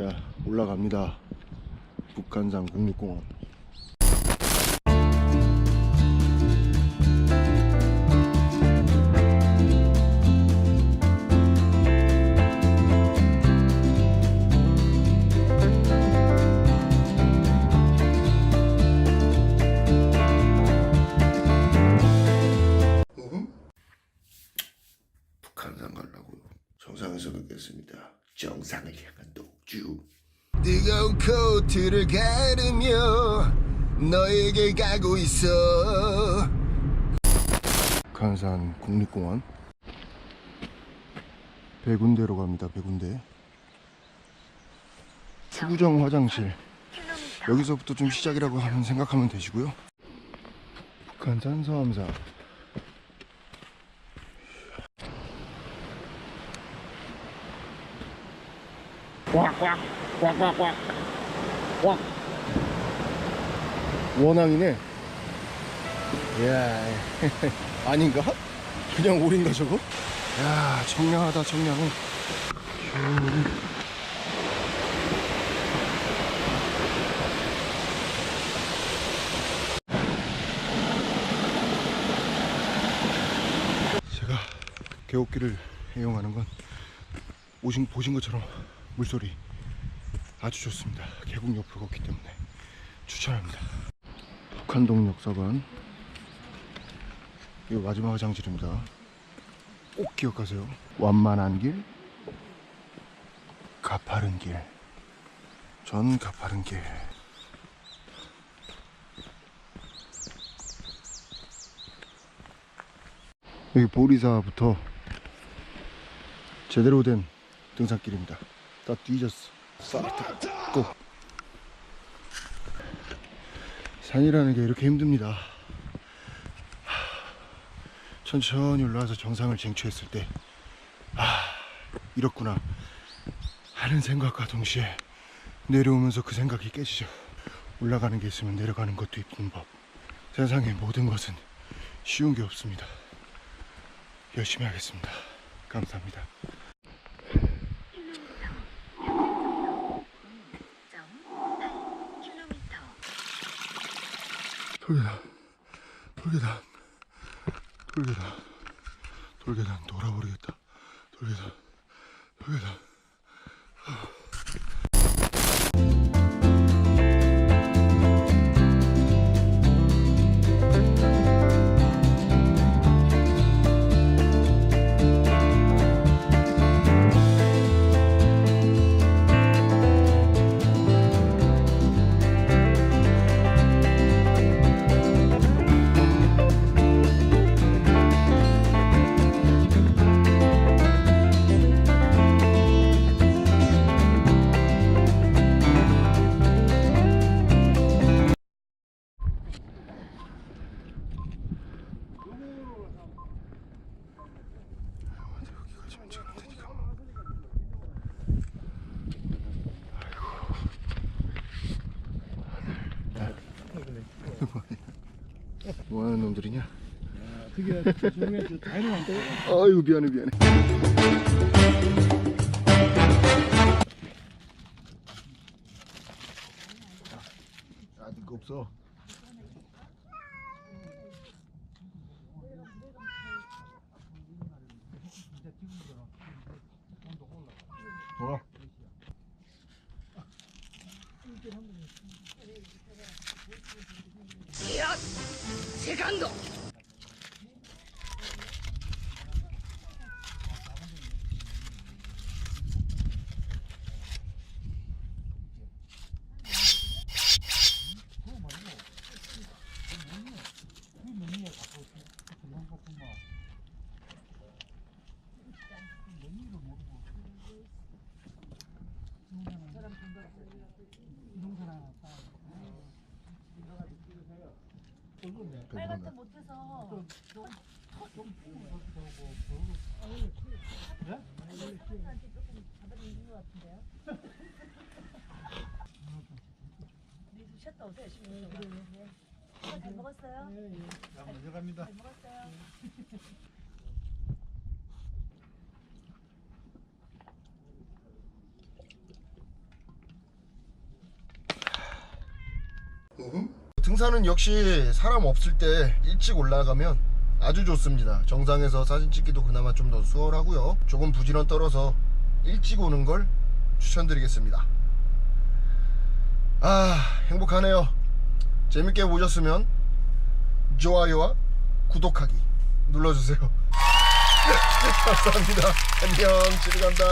야 올라갑니다. 북한산 국립공원. 북한산 가려고요. 정상에서 뵙겠습니다. 정상을 향한 독주 뜨거운 코트를 가르며 너에게 가고 있어. 북한산 국립공원. 백운대로 갑니다 백운대. 추구정 화장실. 여기서부터 좀 시작이라고 하면 생각하면 되시고요. 북한 산 서암사 원앙이네 이야 아닌가? 그냥 오린가 저거? 야 청량하다 청량해 휴. 제가 개옥길을 이용하는 건 오신, 보신 것처럼 물소리 아주 좋습니다. 계곡 옆을 걷기 때문에 추천합니다. 북한동 역사관. 이거 마지막 화장실입니다. 꼭 기억하세요. 완만한 길 가파른 길 전 가파른 길. 여기 보리사부터 제대로 된 등산길입니다 딱 뒤졌어 싹다 고 산이라는 게 이렇게 힘듭니다. 하, 천천히 올라와서 정상을 쟁취했을 때, 아, 이렇구나. 하는 생각과 동시에 내려오면서 그 생각이 깨지죠. 올라가는 게 있으면 내려가는 것도 있는 법. 세상의 모든 것은 쉬운 게 없습니다. 열심히 하겠습니다. 감사합니다. 돌계단, 돌계단, 돌계단, 돌계단 돌아버리겠다. 돌계단, 돌계단. 뭐 하는 놈들이냐? 그게 조용해 저 다이는 안 떠요. 아이고 미안해 미안해. 아직 거 없어. 돌아. 세간도. 이동사랑 아빠 붉은데. 그 빨갛다 못해서 좀, 먹었어요? 네, 네. 자, 먼저 갑니다. 잘 먹었어요. 으흠. 등산은 역시 사람 없을 때 일찍 올라가면 아주 좋습니다. 정상에서 사진 찍기도 그나마 좀 더 수월하고요. 조금 부지런 떨어서 일찍 오는 걸 추천드리겠습니다. 아, 행복하네요. 재밌게 보셨으면 좋아요와 구독하기 눌러주세요. 감사합니다. 안녕, 집에 간다.